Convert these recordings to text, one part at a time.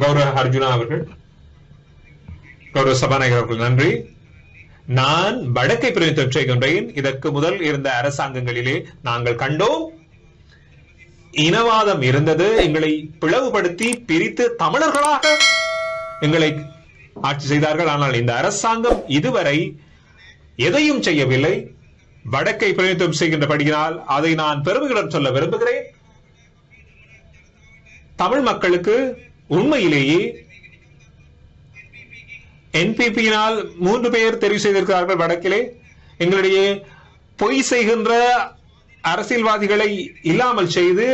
கௌரவ அர்ஜுனா அவர்கள் கௌரவ சபாநாயகர் அவர்கள் நன்றி. நான் வடக்கை பிரதிநிதித்துவம் செய்கின்றேன் இதற்கு முதல் இருந்த அரசாங்கங்களிலே நாங்கள் கண்டோம். இனவாதம் இருந்தது. எங்களை பிளவுபடுத்தி பிரித்து தமிழர்களாக எங்களை ஆட்சி செய்தார்கள். ஆனால் இந்த அரசாங்கம் இதுவரை எதையும் செய்யவில்லை. வடக்கை பிரதிநிதித்துவம் செய்கின்றபடியினால் அதை நான் பெருமையுடன் சொல்ல விரும்புகிறேன். தமிழ் மக்களுக்கு உண்மையிலேயே என்பிபியினால் மூன்று பேர் தெரிவு செய்திருக்கிறார்கள் வடக்கிலே. எங்களுடைய பொய் செய்கின்ற அரசியல்வாதிகளை இல்லாமல் செய்து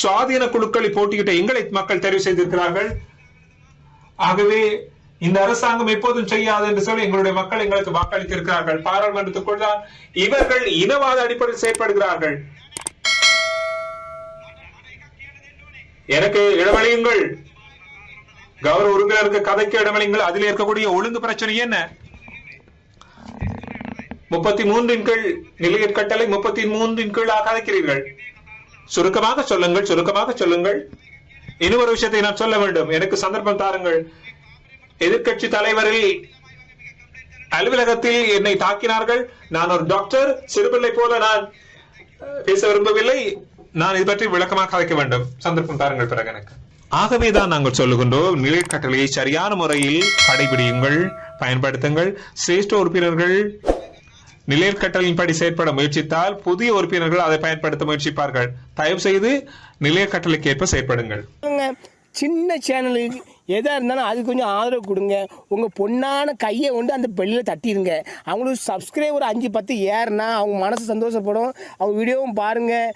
சுவாதீன குழுக்களை போட்டியிட்ட எங்களை மக்கள் தெரிவு செய்திருக்கிறார்கள். ஆகவே இந்த அரசாங்கம் எப்போதும் செய்யாது என்று சொல்லி எங்களுடைய மக்கள் எங்களுக்கு வாக்களித்திருக்கிறார்கள். பாராளுமன்றத்துக்குள் தான் இவர்கள் இனவாத அடிப்படையில் செயற்படுகிறார்கள். எனக்கு இடமளியுங்கள் கௌரவ உறுப்பினருக்கு கதைக்கு இடமளிங்கள் அதில் இருக்கக்கூடிய ஒழுங்கு பிரச்சனை என்ன? முப்பத்தி மூன்றின் கீழ் நிலையற் கட்டளை முப்பத்தி மூன்றின் கீழாக கதைக்கிறீர்கள் சுருக்கமாக சொல்லுங்கள் சுருக்கமாக சொல்லுங்கள். இன்னொரு விஷயத்தை நான் சொல்ல வேண்டும். எனக்கு சந்தர்ப்பம் தாருங்கள். எதிர்க்கட்சி தலைவரில் அலுவலகத்தில் என்னை தாக்கினார்கள். நான் ஒரு டாக்டர் சிறுபிள்ளை போல நான் பேச விரும்பவில்லை. நான் இது பற்றி விளக்கமாக கதைக்க வேண்டும். சந்தர்ப்பம் தாருங்கள் பிறகு எனக்கு. ஆகவேதான் நாங்கள் சொல்லுகின்றோம் நிலைக்கட்டளையை சரியான முறையில் கடைபிடியுங்கள் பயன்படுத்துங்கள். சிரேஷ்ட உறுப்பினர்கள் நிலையற்கட்டளையின்படி செயற்பட முயற்சித்தால் புதிய உறுப்பினர்கள் அதை பயன்படுத்த முயற்சிப்பார்கள். தயவு செய்து நிலையற்கட்டளைக்கு ஏற்ப செயற்படுங்கள் சின்ன சேனலுக்கு எதாக இருந்தாலும் அது கொஞ்சம் ஆதரவு கொடுங்க. உங்கள் பொண்ணான கையை கொண்டு அந்த பெல்லில் தட்டிடுங்க அவங்களுக்கு சப்ஸ்கிரைபர் அஞ்சு பத்து ஏறுனா அவங்க மனசு சந்தோஷப்படும். அவங்க வீடியோவும் பாருங்கள்